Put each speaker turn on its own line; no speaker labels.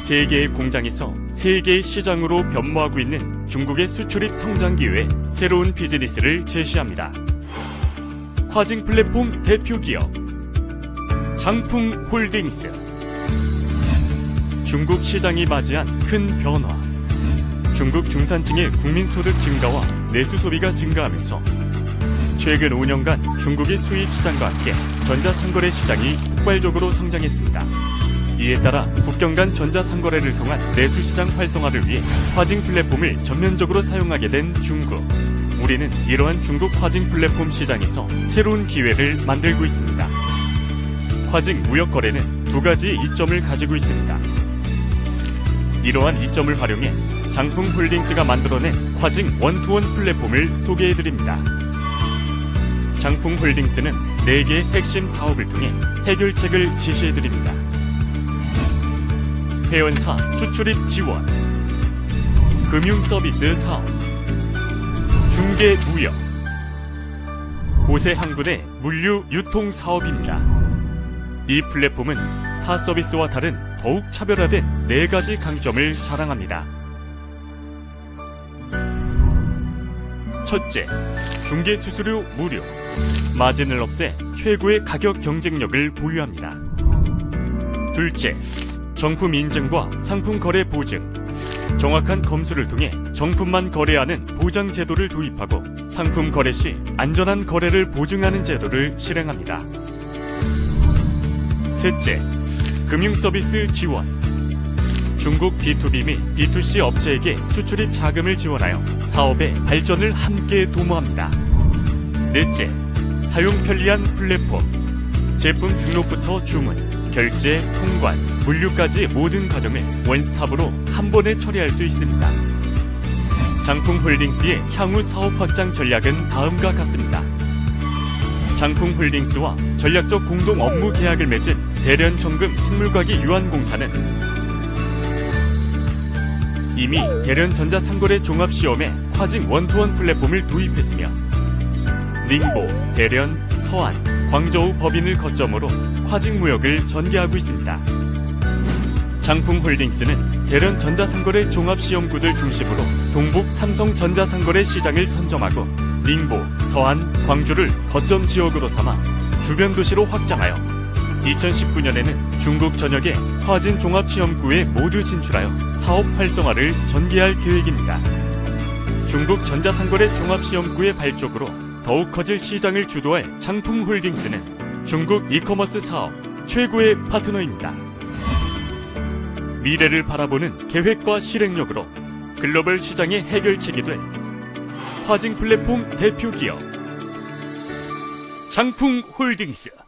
세 개의 공장에서 세 개의 시장으로 변모하고 있는 중국의 수출입 성장 기회에 새로운 비즈니스를 제시합니다. 화징 플랫폼 대표 기업 장풍 홀딩스 중국 시장이 맞이한 큰 변화 중국 중산층의 국민 소득 증가와 내수 소비가 증가하면서 최근 5년간 중국의 수입 시장과 함께 전자상거래 시장이 폭발적으로 성장했습니다. 이에 따라 국경 간 전자상거래를 통한 내수시장 활성화를 위해 화징 플랫폼을 전면적으로 사용하게 된 중국. 우리는 이러한 중국 화징 플랫폼 시장에서 새로운 기회를 만들고 있습니다. 화징 무역 거래는 두 가지 이점을 가지고 있습니다. 이러한 이점을 활용해 장풍 홀딩스가 만들어낸 화징 원투원 플랫폼을 소개해 드립니다. 장풍 홀딩스는 4개의 핵심 사업을 통해 해결책을 제시해 드립니다. 회원사 수출입 지원, 금융 서비스 사업, 중개 무역, 보세 항군의 물류 유통 사업입니다. 이 플랫폼은 타 서비스와 다른 더욱 차별화된 네 가지 강점을 자랑합니다. 첫째, 중개 수수료 무료. 마진을 없애 최고의 가격 경쟁력을 보유합니다. 둘째, 정품 인증과 상품 거래 보증. 정확한 검수를 통해 정품만 거래하는 보장 제도를 도입하고 상품 거래 시 안전한 거래를 보증하는 제도를 실행합니다. 셋째, 금융 서비스 지원. 중국 B2B 및 B2C 업체에게 수출입 자금을 지원하여 사업의 발전을 함께 도모합니다. 넷째, 사용 편리한 플랫폼. 제품 등록부터 주문, 결제, 통관, 물류까지 모든 과정을 원스톱으로 한 번에 처리할 수 있습니다. 장풍 홀딩스의 향후 사업 확장 전략은 다음과 같습니다. 장풍 홀딩스와 전략적 공동 업무 계약을 맺은 대련 정금 생물과기 유한공사는 이미 대련 전자상거래 종합시험에 화징 원투원 플랫폼을 도입했으며 닝보, 대련, 서안, 광저우 법인을 거점으로 화징 무역을 전개하고 있습니다. 장풍 홀딩스는 대련 전자상거래 종합시험구들 중심으로 동북 삼성 전자상거래 시장을 선점하고 닝보, 서안, 광주를 거점 지역으로 삼아 주변 도시로 확장하여 2019년에는 중국 전역의 화진 종합시험구에 모두 진출하여 사업 활성화를 전개할 계획입니다. 중국 전자상거래 종합시험구의 발족으로 더욱 커질 시장을 주도할 장풍 홀딩스는 중국 이커머스 사업 최고의 파트너입니다. 미래를 바라보는 계획과 실행력으로 글로벌 시장의 해결책이 될 화징 플랫폼 대표 기업 장풍 홀딩스